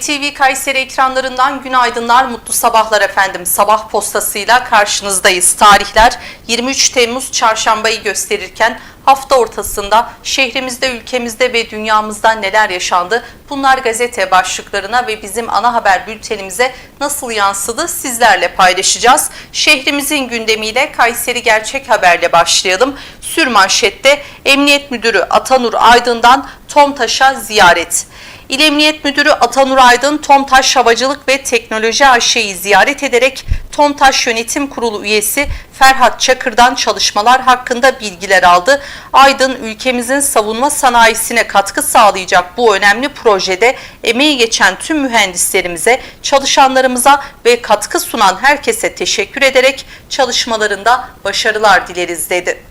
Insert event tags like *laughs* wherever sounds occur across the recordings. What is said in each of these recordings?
NTV Kayseri ekranlarından günaydınlar, mutlu sabahlar efendim. Sabah postasıyla karşınızdayız. Tarihler 23 Temmuz çarşambayı gösterirken hafta ortasında şehrimizde, ülkemizde ve dünyamızda neler yaşandı? Bunlar gazete başlıklarına ve bizim ana haber bültenimize nasıl yansıdı sizlerle paylaşacağız. Şehrimizin gündemiyle Kayseri Gerçek Haber'le başlayalım. Sürmanşette Emniyet Müdürü Atanur Aydın'dan Tomtaş'a ziyaret. İl Emniyet Müdürü Atanur Aydın, Tomtaş Havacılık ve Teknoloji AŞ'yi ziyaret ederek Tomtaş Yönetim Kurulu üyesi Ferhat Çakır'dan çalışmalar hakkında bilgiler aldı. Aydın, ülkemizin savunma sanayisine katkı sağlayacak bu önemli projede emeği geçen tüm mühendislerimize, çalışanlarımıza ve katkı sunan herkese teşekkür ederek çalışmalarında başarılar dileriz dedi.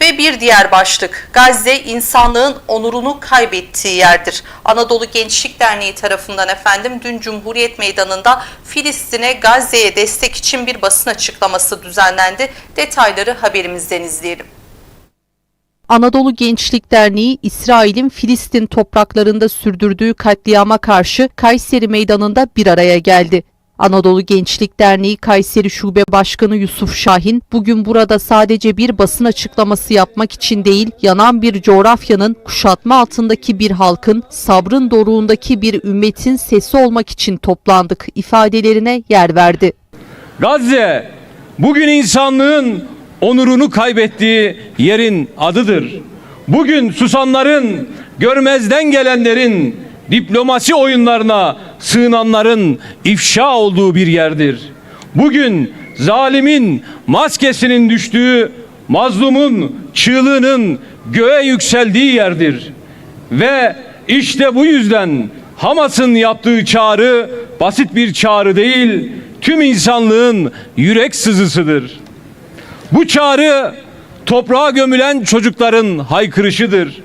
Ve bir diğer başlık, Gazze insanlığın onurunu kaybettiği yerdir. Anadolu Gençlik Derneği tarafından efendim dün Cumhuriyet Meydanı'nda Filistin'e Gazze'ye destek için bir basın açıklaması düzenlendi. Detayları haberimizden izleyelim. Anadolu Gençlik Derneği, İsrail'in Filistin topraklarında sürdürdüğü katliama karşı Kayseri Meydanı'nda bir araya geldi. Anadolu Gençlik Derneği Kayseri Şube Başkanı Yusuf Şahin, bugün burada sadece bir basın açıklaması yapmak için değil, yanan bir coğrafyanın, kuşatma altındaki bir halkın, sabrın doruğundaki bir ümmetin sesi olmak için toplandık ifadelerine yer verdi. Gazze bugün insanlığın onurunu kaybettiği yerin adıdır. Bugün susanların, görmezden gelenlerin, diplomasi oyunlarına sığınanların ifşa olduğu bir yerdir. Bugün zalimin maskesinin düştüğü, mazlumun çığlığının göğe yükseldiği yerdir. Ve işte bu yüzden Hamas'ın yaptığı çağrı basit bir çağrı değil, tüm insanlığın yürek sızısıdır. Bu çağrı toprağa gömülen çocukların haykırışıdır.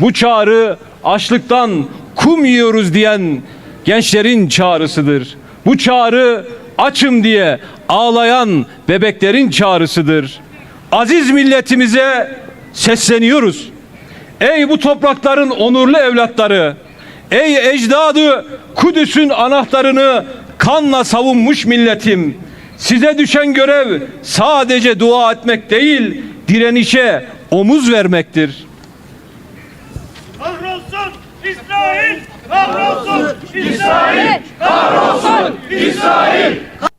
Bu çağrı açlıktan kum yiyoruz diyen gençlerin çağrısıdır. Bu çağrı açım diye ağlayan bebeklerin çağrısıdır. Aziz milletimize sesleniyoruz. Ey bu toprakların onurlu evlatları, ey ecdadı Kudüs'ün anahtarını kanla savunmuş milletim. Size düşen görev sadece dua etmek değil, direnişe omuz vermektir. İsrail! Kahrolsun İsrail! Kahrolsun İsrail!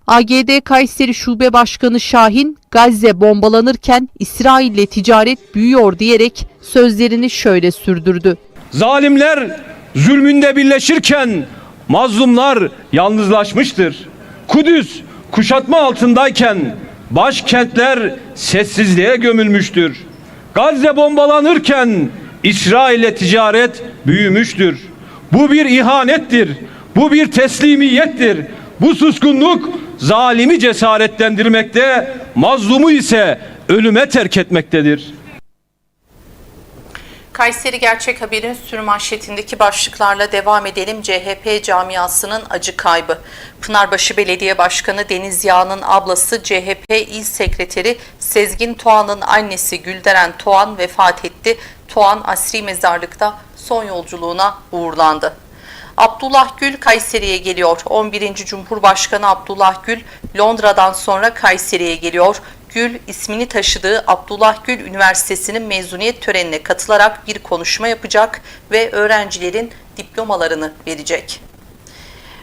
AGD Kayseri Şube Başkanı Şahin, Gazze bombalanırken İsrail'le ticaret büyüyor diyerek sözlerini şöyle sürdürdü. Zalimler zulmünde birleşirken mazlumlar yalnızlaşmıştır. Kudüs kuşatma altındayken başkentler sessizliğe gömülmüştür. Gazze bombalanırken İsrail'le ticaret büyümüştür. Bu bir ihanettir. Bu bir teslimiyettir. Bu suskunluk zalimi cesaretlendirmekte, mazlumu ise ölüme terk etmektedir. Kayseri Gerçek Haber'in sürmanşetindeki başlıklarla devam edelim. CHP camiasının acı kaybı. Pınarbaşı Belediye Başkanı Deniz Yağ'ın ablası CHP İl Sekreteri Sezgin Toğan'ın annesi Gülderen Toğan vefat etti. Toğan asri mezarlıkta son yolculuğuna uğurlandı. Abdullah Gül Kayseri'ye geliyor. 11. Cumhurbaşkanı Abdullah Gül Londra'dan sonra Kayseri'ye geliyor. Gül ismini taşıdığı Abdullah Gül Üniversitesi'nin mezuniyet törenine katılarak bir konuşma yapacak ve öğrencilerin diplomalarını verecek.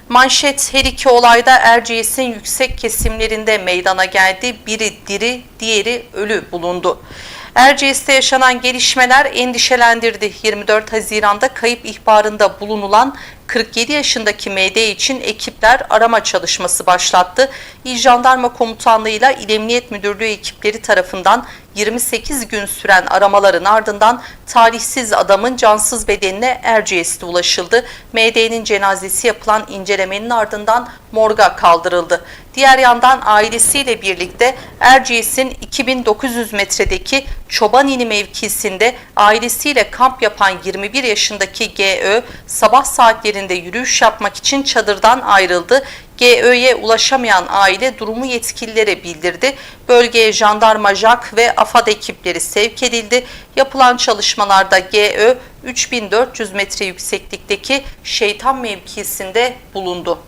Manşet her iki olayda Erciyes'in yüksek kesimlerinde meydana geldi. Biri diri, diğeri ölü bulundu. Erciyes'te yaşanan gelişmeler endişelendirdi. 24 Haziran'da kayıp ihbarında bulunulan 47 yaşındaki MD için ekipler arama çalışması başlattı. İl Jandarma Komutanlığı'yla İl Emniyet Müdürlüğü ekipleri tarafından 28 gün süren aramaların ardından talihsiz adamın cansız bedenine Erciyes'te ulaşıldı. MD'nin cenazesi yapılan incelemenin ardından morga kaldırıldı. Diğer yandan ailesiyle birlikte Erciyes'in 2900 metredeki Çobanini mevkisinde ailesiyle kamp yapan 21 yaşındaki GÖ sabah saatlerinde yürüyüş yapmak için çadırdan ayrıldı. GÖ'ye ulaşamayan aile durumu yetkililere bildirdi. Bölgeye jandarma JAK ve AFAD ekipleri sevk edildi. Yapılan çalışmalarda GÖ 3400 metre yükseklikteki şeytan mevkisinde bulundu.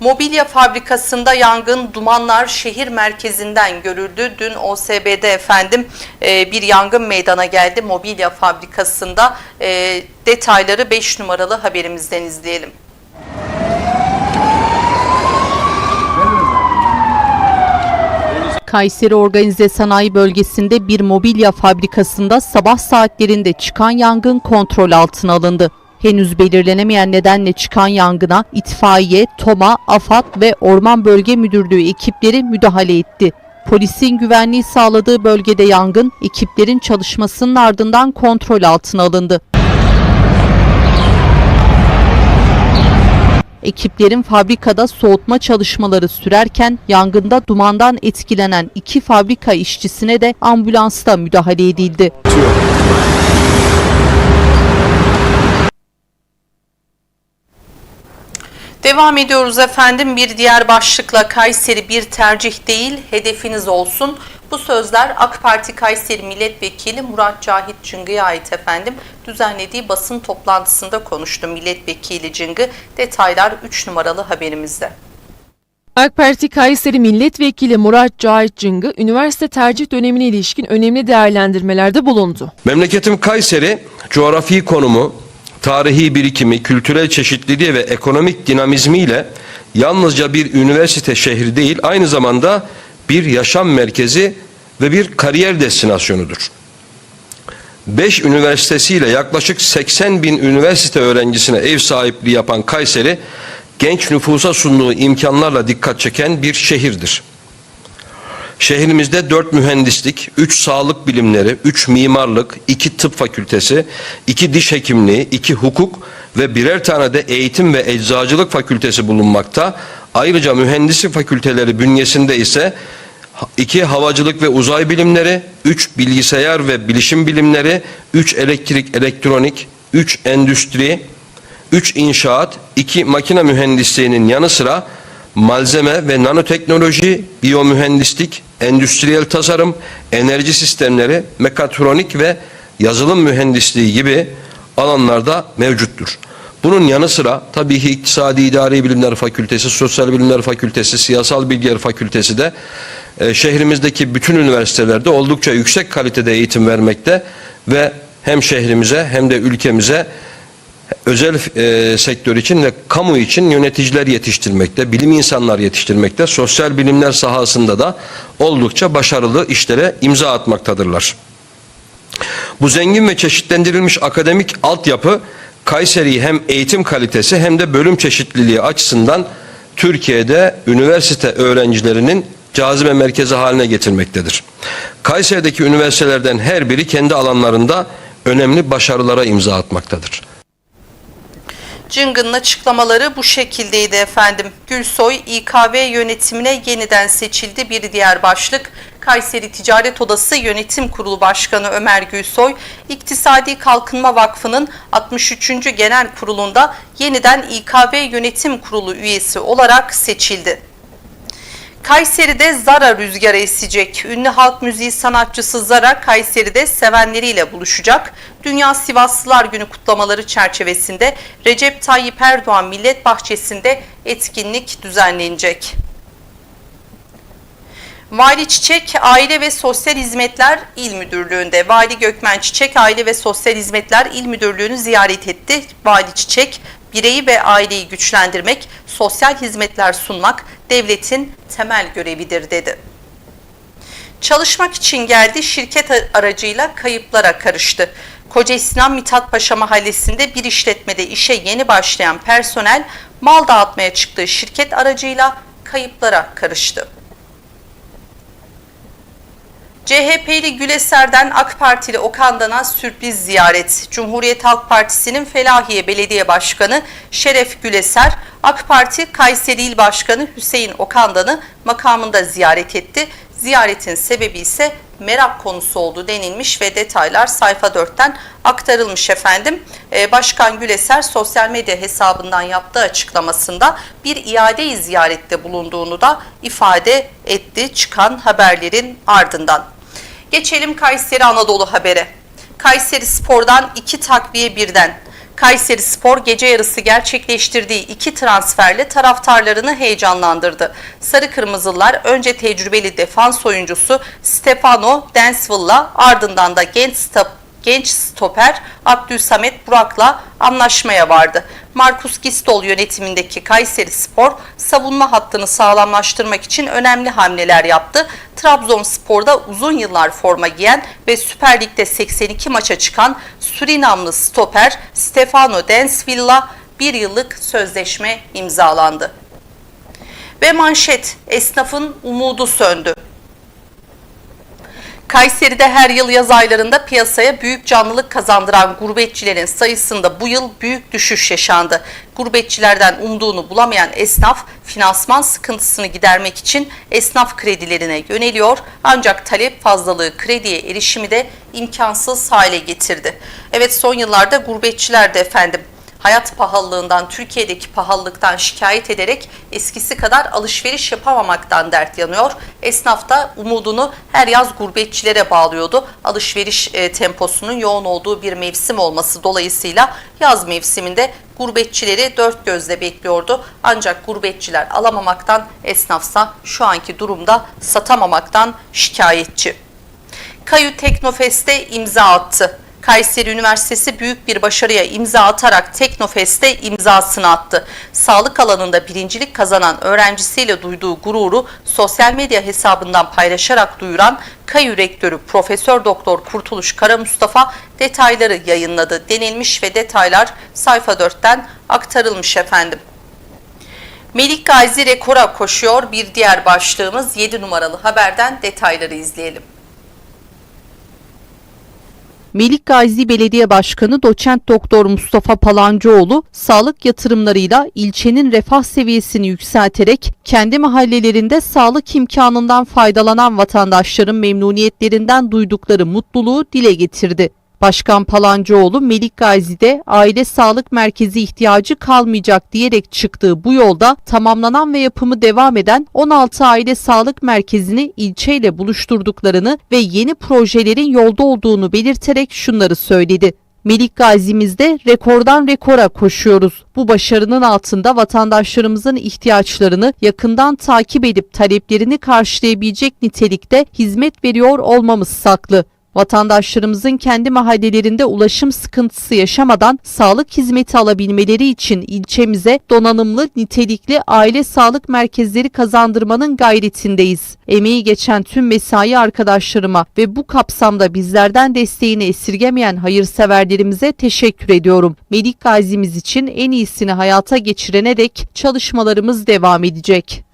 Mobilya fabrikasında yangın dumanlar şehir merkezinden görüldü. Dün OSB'de efendim e, bir yangın meydana geldi mobilya fabrikasında. E, Detayları 5 numaralı haberimizden izleyelim. Kayseri Organize Sanayi Bölgesi'nde bir mobilya fabrikasında sabah saatlerinde çıkan yangın kontrol altına alındı. Henüz belirlenemeyen nedenle çıkan yangına itfaiye, TOMA, AFAD ve Orman Bölge Müdürlüğü ekipleri müdahale etti. Polisin güvenliği sağladığı bölgede yangın ekiplerin çalışmasının ardından kontrol altına alındı. Ekiplerin fabrikada soğutma çalışmaları sürerken yangında dumandan etkilenen iki fabrika işçisine de ambulansta müdahale edildi. Devam ediyoruz efendim. Bir diğer başlıkla Kayseri bir tercih değil, hedefiniz olsun. Bu sözler AK Parti Kayseri Milletvekili Murat Cahit Çıngı'ya ait efendim. Düzenlediği basın toplantısında konuştu Milletvekili Çıngı. Detaylar 3 numaralı haberimizde. AK Parti Kayseri Milletvekili Murat Cahit Cıngı, üniversite tercih dönemine ilişkin önemli değerlendirmelerde bulundu. Memleketim Kayseri, coğrafi konumu, tarihi birikimi, kültürel çeşitliliği ve ekonomik dinamizmiyle yalnızca bir üniversite şehri değil, aynı zamanda bir yaşam merkezi ve bir kariyer destinasyonudur. 5 üniversitesiyle yaklaşık 80 bin üniversite öğrencisine ev sahipliği yapan Kayseri, genç nüfusa sunduğu imkanlarla dikkat çeken bir şehirdir. Şehrimizde 4 mühendislik, 3 sağlık bilimleri, 3 mimarlık, 2 tıp fakültesi, 2 diş hekimliği, 2 hukuk ve birer tane de eğitim ve eczacılık fakültesi bulunmakta. Ayrıca mühendislik fakülteleri bünyesinde ise 2 havacılık ve uzay bilimleri, 3 bilgisayar ve bilişim bilimleri, 3 elektrik, elektronik, 3 endüstri, 3 inşaat, 2 makine mühendisliğinin yanı sıra malzeme ve nanoteknoloji, biyomühendislik, endüstriyel tasarım, enerji sistemleri, mekatronik ve yazılım mühendisliği gibi alanlarda mevcuttur. Bunun yanı sıra tabii ki İktisadi İdari Bilimler Fakültesi, Sosyal Bilimler Fakültesi, Siyasal Bilgiler Fakültesi de e, şehrimizdeki bütün üniversitelerde oldukça yüksek kalitede eğitim vermekte ve hem şehrimize hem de ülkemize özel e, sektör için ve kamu için yöneticiler yetiştirmekte, bilim insanlar yetiştirmekte, sosyal bilimler sahasında da oldukça başarılı işlere imza atmaktadırlar. Bu zengin ve çeşitlendirilmiş akademik altyapı Kayseri'yi hem eğitim kalitesi hem de bölüm çeşitliliği açısından Türkiye'de üniversite öğrencilerinin cazibe merkezi haline getirmektedir. Kayseri'deki üniversitelerden her biri kendi alanlarında önemli başarılara imza atmaktadır. Cıngı'nın açıklamaları bu şekildeydi efendim. Gülsoy İKV yönetimine yeniden seçildi. Bir diğer başlık Kayseri Ticaret Odası Yönetim Kurulu Başkanı Ömer Gülsoy, İktisadi Kalkınma Vakfı'nın 63. Genel Kurulu'nda yeniden İKV Yönetim Kurulu üyesi olarak seçildi. Kayseri'de Zara rüzgarı esecek. Ünlü halk müziği sanatçısı Zara Kayseri'de sevenleriyle buluşacak. Dünya Sivaslılar Günü kutlamaları çerçevesinde Recep Tayyip Erdoğan Millet Bahçesi'nde etkinlik düzenlenecek. Vali Çiçek Aile ve Sosyal Hizmetler İl Müdürlüğü'nde. Vali Gökmen Çiçek Aile ve Sosyal Hizmetler İl Müdürlüğü'nü ziyaret etti. Vali Çiçek, bireyi ve aileyi güçlendirmek, sosyal hizmetler sunmak devletin temel görevidir dedi. Çalışmak için geldi, şirket aracıyla kayıplara karıştı. Koca İslam Mithat Paşa Mahallesi'nde bir işletmede işe yeni başlayan personel mal dağıtmaya çıktığı şirket aracıyla kayıplara karıştı. CHP'li Güleser'den AK Partili Okandan'a sürpriz ziyaret. Cumhuriyet Halk Partisi'nin Felahiye Belediye Başkanı Şeref Güleser, AK Parti Kayseri İl Başkanı Hüseyin Okandan'ı makamında ziyaret etti. Ziyaretin sebebi ise merak konusu oldu denilmiş ve detaylar sayfa 4'ten aktarılmış efendim. Ee, Başkan Güleser sosyal medya hesabından yaptığı açıklamasında bir iade ziyarette bulunduğunu da ifade etti çıkan haberlerin ardından. Geçelim Kayseri Anadolu habere. Kayseri Spor'dan iki takviye birden. Kayseri Spor gece yarısı gerçekleştirdiği iki transferle taraftarlarını heyecanlandırdı. Sarı Kırmızılar önce tecrübeli defans oyuncusu Stefano Densville'la ardından da genç genç stoper Abdülsamet Burak'la anlaşmaya vardı. Markus Gistol yönetimindeki Kayseri Spor savunma hattını sağlamlaştırmak için önemli hamleler yaptı. Trabzonspor'da uzun yıllar forma giyen ve Süper Lig'de 82 maça çıkan Surinamlı stoper Stefano Densville'la bir yıllık sözleşme imzalandı. Ve manşet esnafın umudu söndü. Kayseri'de her yıl yaz aylarında piyasaya büyük canlılık kazandıran gurbetçilerin sayısında bu yıl büyük düşüş yaşandı. Gurbetçilerden umduğunu bulamayan esnaf finansman sıkıntısını gidermek için esnaf kredilerine yöneliyor. Ancak talep fazlalığı krediye erişimi de imkansız hale getirdi. Evet son yıllarda gurbetçiler de efendim hayat pahalılığından, Türkiye'deki pahalılıktan şikayet ederek eskisi kadar alışveriş yapamamaktan dert yanıyor. Esnaf da umudunu her yaz gurbetçilere bağlıyordu. Alışveriş e, temposunun yoğun olduğu bir mevsim olması dolayısıyla yaz mevsiminde gurbetçileri dört gözle bekliyordu. Ancak gurbetçiler alamamaktan, esnafsa şu anki durumda satamamaktan şikayetçi. Kayu Teknofest'e imza attı. Kayseri Üniversitesi büyük bir başarıya imza atarak Teknofest'e imzasını attı. Sağlık alanında birincilik kazanan öğrencisiyle duyduğu gururu sosyal medya hesabından paylaşarak duyuran Kayu Rektörü Profesör Doktor Kurtuluş Kara Mustafa detayları yayınladı denilmiş ve detaylar sayfa 4'ten aktarılmış efendim. Melik Gazi rekora koşuyor. Bir diğer başlığımız 7 numaralı haberden detayları izleyelim. Melik Gazi Belediye Başkanı Doçent Doktor Mustafa Palancıoğlu sağlık yatırımlarıyla ilçenin refah seviyesini yükselterek kendi mahallelerinde sağlık imkanından faydalanan vatandaşların memnuniyetlerinden duydukları mutluluğu dile getirdi. Başkan Palancıoğlu Melik Gazi'de aile sağlık merkezi ihtiyacı kalmayacak diyerek çıktığı bu yolda tamamlanan ve yapımı devam eden 16 aile sağlık merkezini ilçeyle buluşturduklarını ve yeni projelerin yolda olduğunu belirterek şunları söyledi. Melik Gazi'mizde rekordan rekora koşuyoruz. Bu başarının altında vatandaşlarımızın ihtiyaçlarını yakından takip edip taleplerini karşılayabilecek nitelikte hizmet veriyor olmamız saklı. Vatandaşlarımızın kendi mahallelerinde ulaşım sıkıntısı yaşamadan sağlık hizmeti alabilmeleri için ilçemize donanımlı, nitelikli aile sağlık merkezleri kazandırmanın gayretindeyiz. Emeği geçen tüm mesai arkadaşlarıma ve bu kapsamda bizlerden desteğini esirgemeyen hayırseverlerimize teşekkür ediyorum. Melik Gazi'miz için en iyisini hayata geçirene dek çalışmalarımız devam edecek.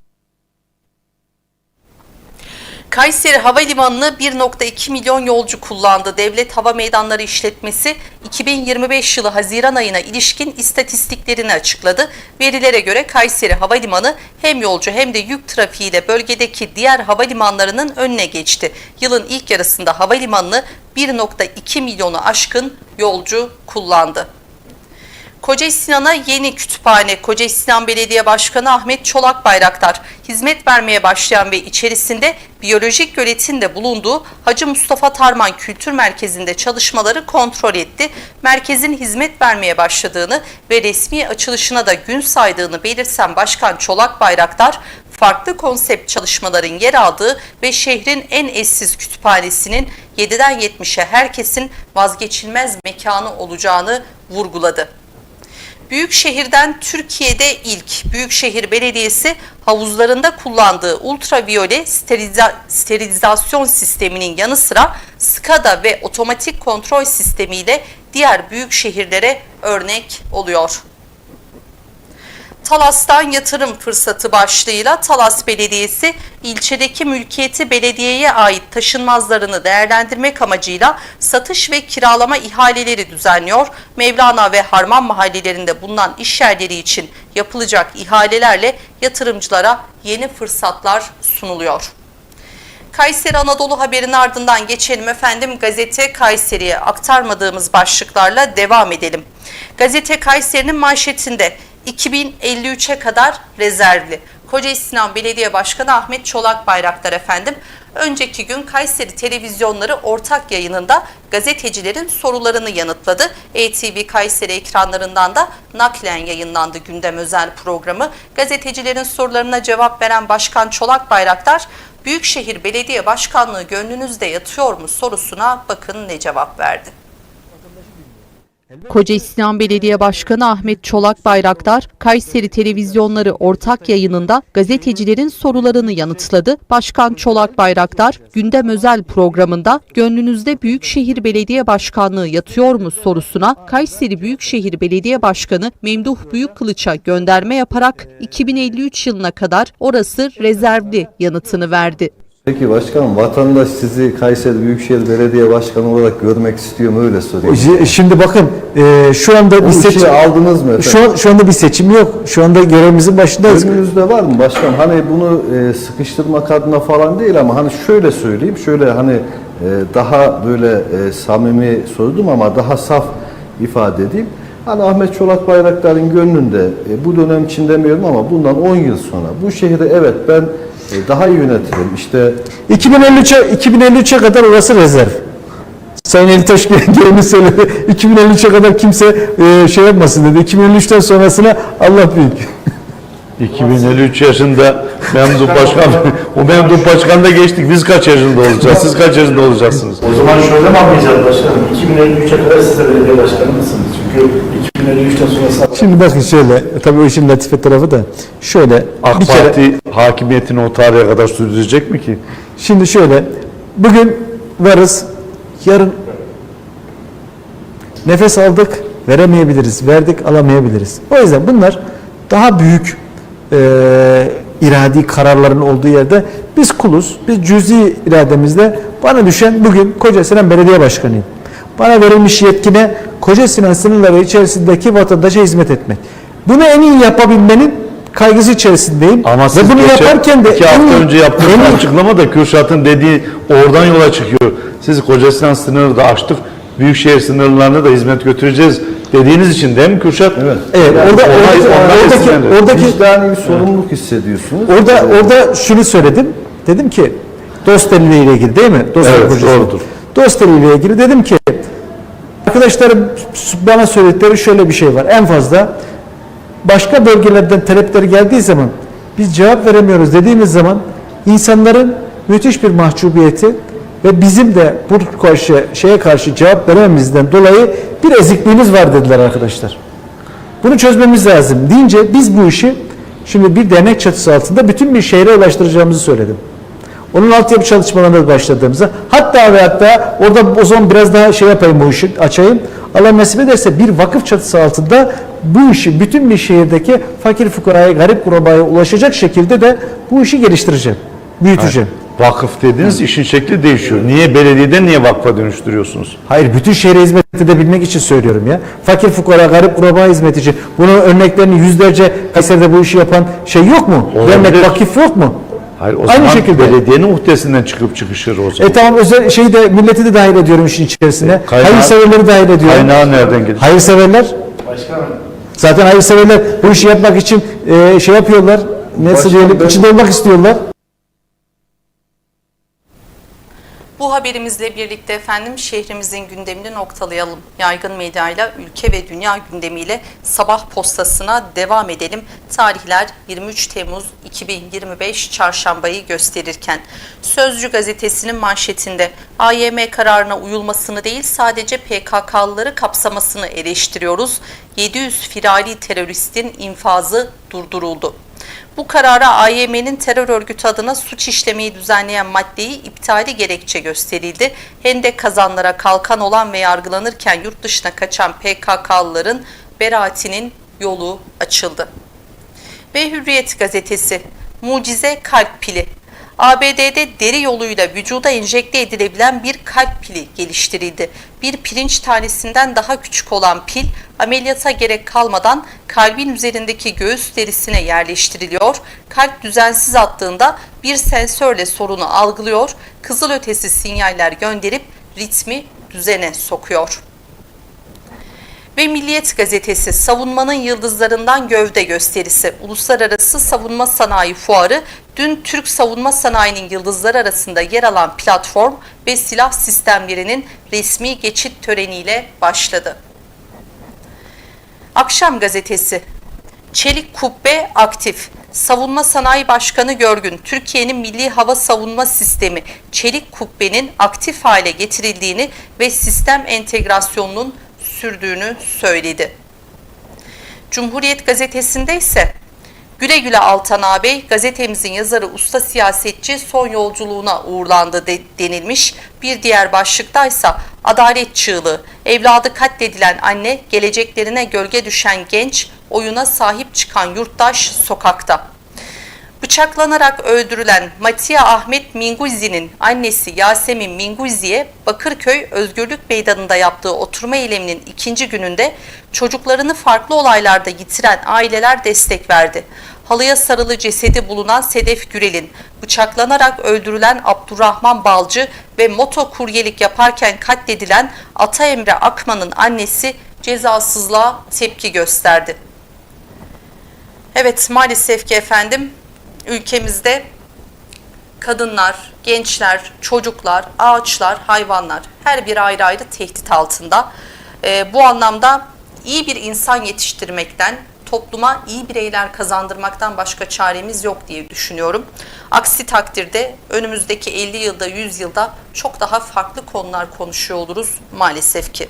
Kayseri Havalimanı'nı 1.2 milyon yolcu kullandı. Devlet Hava Meydanları İşletmesi 2025 yılı Haziran ayına ilişkin istatistiklerini açıkladı. Verilere göre Kayseri Havalimanı hem yolcu hem de yük trafiğiyle bölgedeki diğer havalimanlarının önüne geçti. Yılın ilk yarısında havalimanını 1.2 milyonu aşkın yolcu kullandı. Koca Sinan'a yeni kütüphane, Koca Sinan Belediye Başkanı Ahmet Çolak Bayraktar hizmet vermeye başlayan ve içerisinde biyolojik göletin de bulunduğu Hacı Mustafa Tarman Kültür Merkezi'nde çalışmaları kontrol etti. Merkezin hizmet vermeye başladığını ve resmi açılışına da gün saydığını belirten Başkan Çolak Bayraktar, farklı konsept çalışmaların yer aldığı ve şehrin en eşsiz kütüphanesinin 7'den 70'e herkesin vazgeçilmez mekanı olacağını vurguladı. Büyükşehir'den Türkiye'de ilk Büyükşehir Belediyesi havuzlarında kullandığı ultraviyole steriliza- sterilizasyon sisteminin yanı sıra SCADA ve otomatik kontrol sistemiyle diğer büyük şehirlere örnek oluyor. Talas'tan yatırım fırsatı başlığıyla Talas Belediyesi ilçedeki mülkiyeti belediyeye ait taşınmazlarını değerlendirmek amacıyla satış ve kiralama ihaleleri düzenliyor. Mevlana ve Harman mahallelerinde bulunan iş yerleri için yapılacak ihalelerle yatırımcılara yeni fırsatlar sunuluyor. Kayseri Anadolu haberin ardından geçelim efendim gazete Kayseri'ye aktarmadığımız başlıklarla devam edelim. Gazete Kayseri'nin manşetinde 2053'e kadar rezervli. Koca Sinan Belediye Başkanı Ahmet Çolak Bayraktar efendim önceki gün Kayseri televizyonları ortak yayınında gazetecilerin sorularını yanıtladı. ATV Kayseri ekranlarından da naklen yayınlandı gündem özel programı. Gazetecilerin sorularına cevap veren Başkan Çolak Bayraktar, Büyükşehir Belediye Başkanlığı gönlünüzde yatıyor mu sorusuna bakın ne cevap verdi. Koca İslam Belediye Başkanı Ahmet Çolak Bayraktar, Kayseri televizyonları ortak yayınında gazetecilerin sorularını yanıtladı. Başkan Çolak Bayraktar, gündem özel programında gönlünüzde Büyükşehir Belediye Başkanlığı yatıyor mu sorusuna Kayseri Büyükşehir Belediye Başkanı Memduh Büyükkılıç'a gönderme yaparak 2053 yılına kadar orası rezervli yanıtını verdi. Peki başkanım vatandaş sizi Kayseri Büyükşehir Belediye Başkanı olarak görmek istiyor mu öyle sorayım. Şimdi bakın e, şu anda bir seçim aldınız mı efendim? şu, an- şu anda bir seçim yok. Şu anda görevimizin başındayız. Önünüzde var mı başkanım? Hani bunu e, sıkıştırmak adına falan değil ama hani şöyle söyleyeyim. Şöyle hani e, daha böyle e, samimi sordum ama daha saf ifade edeyim. Hani Ahmet Çolak Bayraktar'ın gönlünde e, bu dönem için demiyorum ama bundan 10 yıl sonra bu şehri evet ben daha iyi yönetirim. İşte 2053'e 2053'e kadar orası rezerv. Sayın Elitaş *laughs* gelini söyledi. 2053'e kadar kimse e, şey yapmasın dedi. 2053'ten sonrasına Allah büyük. *laughs* 2053 yaşında Memduh Başkan, *laughs* o Memduh Başkan da geçtik. Biz kaç yaşında olacağız? Siz kaç yaşında olacaksınız? O zaman şöyle mi anlayacağız başkanım? 2053'e kadar siz de belediye başkanı mısınız? Çünkü 2053'ten sonrası Şimdi bakın şöyle, tabii o işin latife tarafı da şöyle AK bir kere Parti hakimiyetini o tarihe kadar sürdürecek mi ki? Şimdi şöyle, bugün varız, yarın nefes aldık, veremeyebiliriz, verdik, alamayabiliriz. O yüzden bunlar daha büyük e, iradi kararların olduğu yerde biz kuluz, biz cüzi irademizle bana düşen bugün Koca Sinan Belediye Başkanıyım. Bana verilmiş yetkine Koca Sinan sınırları içerisindeki vatandaşa hizmet etmek. Bunu en iyi yapabilmenin kaygısı içerisindeyim. Ama Ve bunu geçen yaparken de iki hafta önce yaptığınız en iyi- açıklamada Kürşat'ın dediği oradan yola çıkıyor. Siz Kocasinan sınırı da açtık. Büyükşehir sınırlarına da hizmet götüreceğiz dediğiniz için değil mi Kürşat? Evet. Evet, orada, Onlar- oradaki, onlar oradaki, oradaki, vicdani bir sorumluluk hissediyorsunuz. orada, Ee, orada şunu söyledim. Dedim ki dost eliyle ilgili değil mi? Dost Evet, doğrudur. Dost eliyle ilgili dedim ki arkadaşlarım bana söyledikleri şöyle bir şey var. En fazla başka bölgelerden talepleri geldiği zaman biz cevap veremiyoruz dediğimiz zaman insanların müthiş bir mahcubiyeti ve bizim de bu karşı şeye karşı cevap verememizden dolayı bir ezikliğimiz var dediler arkadaşlar. Bunu çözmemiz lazım deyince biz bu işi şimdi bir dernek çatısı altında bütün bir şehre ulaştıracağımızı söyledim. Onun altyapı çalışmalarına başladığımızda hatta ve hatta orada o zaman biraz daha şey yapayım bu işi açayım. Allah nasip ederse bir vakıf çatısı altında bu işi bütün bir şehirdeki fakir fukaraya, garip kurabaya ulaşacak şekilde de bu işi geliştireceğim, büyüteceğim. Vakıf dediniz işin şekli değişiyor. Niye belediyeden niye vakfa dönüştürüyorsunuz? Hayır bütün şehre hizmet edebilmek için söylüyorum ya. Fakir fukara, garip kuraba hizmet için. Bunun örneklerini yüzlerce Kayseri'de bu işi yapan şey yok mu? Olabilir. Dernek, vakıf yok mu? Hayır o Aynı zaman şekilde. belediyenin uhdesinden çıkıp çıkışır o zaman. E tamam özel şeyi de milleti de dahil ediyorum işin içerisine. kaynağı- Hayırseverleri dahil ediyorum. Kaynağı nereden gelir? Hayırseverler. başkanım Zaten hayırseverler bu işi yapmak için e, şey yapıyorlar. Nasıl Başkan diyelim içinde olmak istiyorlar. Bu haberimizle birlikte efendim şehrimizin gündemini noktalayalım. Yaygın medyayla ülke ve dünya gündemiyle sabah postasına devam edelim. Tarihler 23 Temmuz 2025 çarşambayı gösterirken Sözcü gazetesinin manşetinde AYM kararına uyulmasını değil sadece PKK'lıları kapsamasını eleştiriyoruz. 700 firari teröristin infazı durduruldu. Bu karara AYM'nin terör örgütü adına suç işlemeyi düzenleyen maddeyi iptali gerekçe gösterildi. Hendek kazanlara kalkan olan ve yargılanırken yurt dışına kaçan PKK'lıların beraatinin yolu açıldı. Ve Hürriyet gazetesi Mucize Kalp Pili ABD'de deri yoluyla vücuda enjekte edilebilen bir kalp pili geliştirildi. Bir pirinç tanesinden daha küçük olan pil ameliyata gerek kalmadan kalbin üzerindeki göğüs derisine yerleştiriliyor. Kalp düzensiz attığında bir sensörle sorunu algılıyor, kızılötesi sinyaller gönderip ritmi düzene sokuyor. Ve Milliyet Gazetesi savunmanın yıldızlarından gövde gösterisi. Uluslararası Savunma Sanayi Fuarı dün Türk savunma sanayinin yıldızları arasında yer alan platform ve silah sistemlerinin resmi geçit töreniyle başladı. Akşam Gazetesi Çelik Kubbe aktif. Savunma Sanayi Başkanı Görgün, Türkiye'nin Milli Hava Savunma Sistemi Çelik Kubbe'nin aktif hale getirildiğini ve sistem entegrasyonunun sürdüğünü söyledi. Cumhuriyet Gazetesi'nde ise Güle güle Altan ağabey gazetemizin yazarı usta siyasetçi son yolculuğuna uğurlandı de- denilmiş. Bir diğer başlıktaysa adalet çığlığı. Evladı katledilen anne, geleceklerine gölge düşen genç, oyuna sahip çıkan yurttaş sokakta. Bıçaklanarak öldürülen Matia Ahmet Minguzi'nin annesi Yasemin Minguzi'ye Bakırköy Özgürlük Meydanı'nda yaptığı oturma eyleminin ikinci gününde çocuklarını farklı olaylarda yitiren aileler destek verdi. Halıya sarılı cesedi bulunan Sedef Gürel'in, bıçaklanarak öldürülen Abdurrahman Balcı ve moto kuryelik yaparken katledilen Ata Emre Akman'ın annesi cezasızlığa tepki gösterdi. Evet maalesef ki efendim ülkemizde kadınlar, gençler, çocuklar, ağaçlar, hayvanlar her biri ayrı ayrı tehdit altında. Ee, bu anlamda iyi bir insan yetiştirmekten, topluma iyi bireyler kazandırmaktan başka çaremiz yok diye düşünüyorum. Aksi takdirde önümüzdeki 50 yılda, 100 yılda çok daha farklı konular konuşuyor oluruz maalesef ki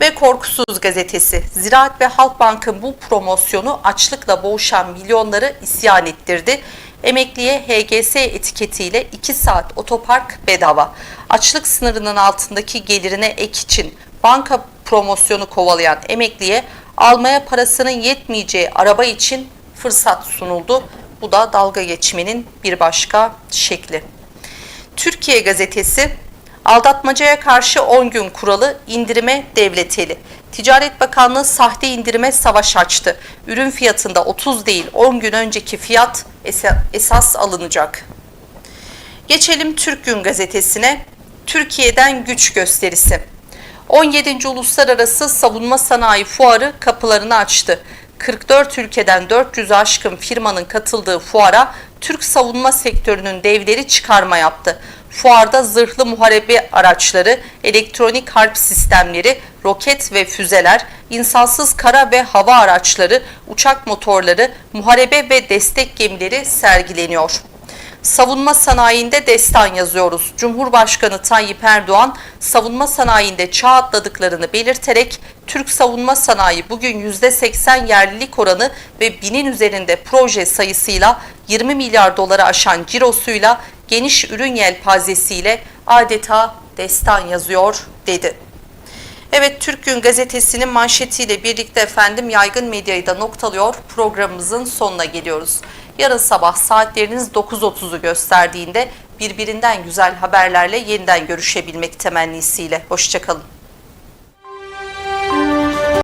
ve Korkusuz gazetesi. Ziraat ve Halkbank'ın bu promosyonu açlıkla boğuşan milyonları isyan ettirdi. Emekliye HGS etiketiyle 2 saat otopark bedava. Açlık sınırının altındaki gelirine ek için banka promosyonu kovalayan emekliye almaya parasının yetmeyeceği araba için fırsat sunuldu. Bu da dalga geçmenin bir başka şekli. Türkiye gazetesi aldatmacaya karşı 10 gün kuralı indirime devleteli. Ticaret Bakanlığı sahte indirime savaş açtı. Ürün fiyatında 30 değil 10 gün önceki fiyat esa- esas alınacak. Geçelim Türk Gün gazetesine. Türkiye'den güç gösterisi. 17. Uluslararası Savunma Sanayi Fuarı kapılarını açtı. 44 ülkeden 400 aşkın firmanın katıldığı fuara Türk savunma sektörünün devleri çıkarma yaptı. Fuarda zırhlı muharebe araçları, elektronik harp sistemleri, roket ve füzeler, insansız kara ve hava araçları, uçak motorları, muharebe ve destek gemileri sergileniyor. Savunma sanayinde destan yazıyoruz. Cumhurbaşkanı Tayyip Erdoğan savunma sanayinde çağ atladıklarını belirterek Türk savunma sanayi bugün %80 yerlilik oranı ve binin üzerinde proje sayısıyla 20 milyar doları aşan cirosuyla geniş ürün yelpazesiyle adeta destan yazıyor dedi. Evet Türk Gün gazetesinin manşetiyle birlikte efendim yaygın medyayı da noktalıyor. Programımızın sonuna geliyoruz. Yarın sabah saatleriniz 9.30'u gösterdiğinde birbirinden güzel haberlerle yeniden görüşebilmek temennisiyle. Hoşçakalın.